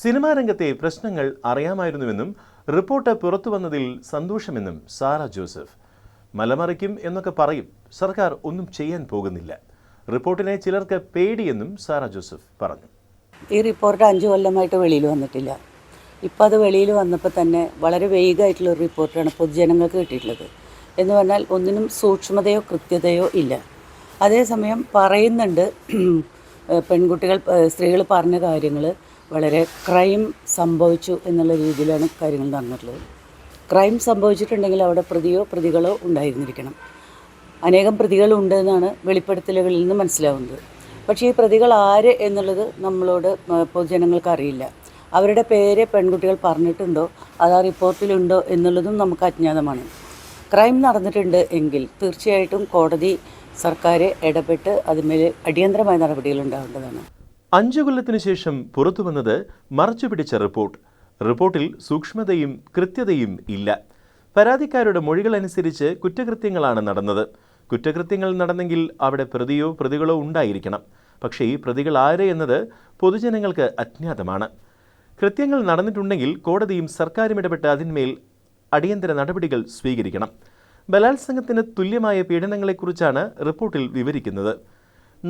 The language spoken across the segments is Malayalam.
സിനിമാ രംഗത്തെ പ്രശ്നങ്ങൾ അറിയാമായിരുന്നുവെന്നും റിപ്പോർട്ട് പുറത്തു വന്നതിൽ സന്തോഷമെന്നും സാറ ജോസഫ്. മലമറിക്കും എന്നൊക്കെ പറയും സർക്കാർ ഒന്നും ചെയ്യാൻ പോകുന്നില്ല. റിപ്പോർട്ടിനെ ചിലർക്ക് പേടിയെന്നും സാറ ജോസഫ് പറഞ്ഞു. ഈ റിപ്പോർട്ട് അഞ്ച് കൊല്ലമായിട്ട് വെളിയിൽ വന്നിട്ടില്ല. ഇപ്പോൾ അത് വെളിയിൽ വന്നപ്പോൾ തന്നെ വളരെ വേഗമായിട്ടുള്ള ഒരു റിപ്പോർട്ടാണ് പൊതുജനങ്ങൾക്ക് കിട്ടിയിട്ടുള്ളത്. എന്ന് പറഞ്ഞാൽ ഒന്നിനും സൂക്ഷ്മതയോ കൃത്യതയോ ഇല്ല. അതേസമയം പറയുന്നുണ്ട് പെൺകുട്ടികൾ സ്ത്രീകൾ പറഞ്ഞ കാര്യങ്ങൾ വളരെ ക്രൈം സംഭവിച്ചു എന്നുള്ള രീതിയിലാണ് കാര്യങ്ങൾ നടന്നിട്ടുള്ളത്. ക്രൈം സംഭവിച്ചിട്ടുണ്ടെങ്കിൽ അവിടെ പ്രതിയോ പ്രതികളോ ഉണ്ടായിരുന്നിരിക്കണം. അനേകം പ്രതികളുണ്ട് എന്നാണ് വെളിപ്പെടുത്തലുകളിൽ നിന്ന് മനസ്സിലാവുന്നത്. പക്ഷേ ഈ പ്രതികൾ ആര് എന്നുള്ളത് നമ്മളോട് പൊതുജനങ്ങൾക്ക് അറിയില്ല. അവരുടെ പേര് പെൺകുട്ടികൾ പറഞ്ഞിട്ടുണ്ടോ അത് ആ റിപ്പോർട്ടിലുണ്ടോ എന്നുള്ളതും നമുക്ക് അജ്ഞാതമാണ്. ക്രൈം നടന്നിട്ടുണ്ട് എങ്കിൽ തീർച്ചയായിട്ടും കോടതി സർക്കാർ ഇടപെട്ട് അതിന്മേൽ അടിയന്തരമായ നടപടികൾ ഉണ്ടാവേണ്ടതാണ് അഞ്ചു കൊല്ലത്തിനു ശേഷം പുറത്തുവന്നത് മറച്ചുപിടിച്ച റിപ്പോർട്ട്. റിപ്പോർട്ടിൽ സൂക്ഷ്മതയും കൃത്യതയും ഇല്ല. പരാതിക്കാരുടെ മൊഴികൾ അനുസരിച്ച് കുറ്റകൃത്യങ്ങളാണ് നടന്നത്. കുറ്റകൃത്യങ്ങൾ നടന്നെങ്കിൽ അവിടെ പ്രതിയോ പ്രതികളോ ഉണ്ടായിരിക്കണം. പക്ഷേ ഈ പ്രതികൾ ആര് എന്നത് പൊതുജനങ്ങൾക്ക് അജ്ഞാതമാണ്. കൃത്യങ്ങൾ നടന്നിട്ടുണ്ടെങ്കിൽ കോടതിയും സർക്കാരും ഇടപെട്ട് അതിന്മേൽ അടിയന്തര നടപടികൾ സ്വീകരിക്കണം. ബലാത്സംഗത്തിന് തുല്യമായ പീഡനങ്ങളെക്കുറിച്ചാണ് റിപ്പോർട്ടിൽ വിവരിക്കുന്നത്.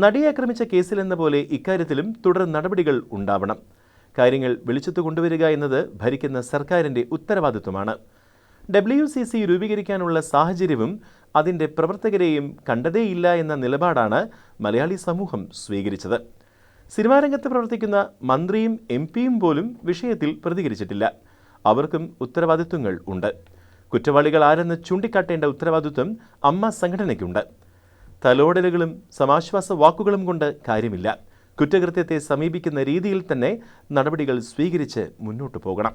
നടിയെ ആക്രമിച്ച കേസിലെന്ന പോലെ ഇക്കാര്യത്തിലും തുടർ നടപടികൾ ഉണ്ടാവണം. കാര്യങ്ങൾ വെളിച്ചത്ത് കൊണ്ടുവരിക എന്നത് ഭരിക്കുന്ന സർക്കാരിന്റെ ഉത്തരവാദിത്വമാണ്. ഡബ്ല്യു സി സി രൂപീകരിക്കാനുള്ള സാഹചര്യവും അതിന്റെ പ്രവർത്തകരെയും കണ്ടതേയില്ല എന്ന നിലപാടാണ് മലയാളി സമൂഹം സ്വീകരിച്ചത്. സിനിമാ രംഗത്ത് പ്രവർത്തിക്കുന്ന മന്ത്രിയും എം പിയും പോലും വിഷയത്തിൽ പ്രതികരിച്ചിട്ടില്ല. അവർക്കും ഉത്തരവാദിത്വങ്ങൾ ഉണ്ട്. കുറ്റവാളികൾ ആരെന്ന് ചൂണ്ടിക്കാട്ടേണ്ട ഉത്തരവാദിത്വം അമ്മ സംഘടനയ്ക്കുണ്ട്. തലോടലുകളും സമാശ്വാസ വാക്കുകളും കൊണ്ട് കാര്യമില്ല. കുറ്റകൃത്യത്തെ സമീപിക്കുന്ന രീതിയിൽ തന്നെ നടപടികൾ സ്വീകരിച്ച് മുന്നോട്ടു പോകണം.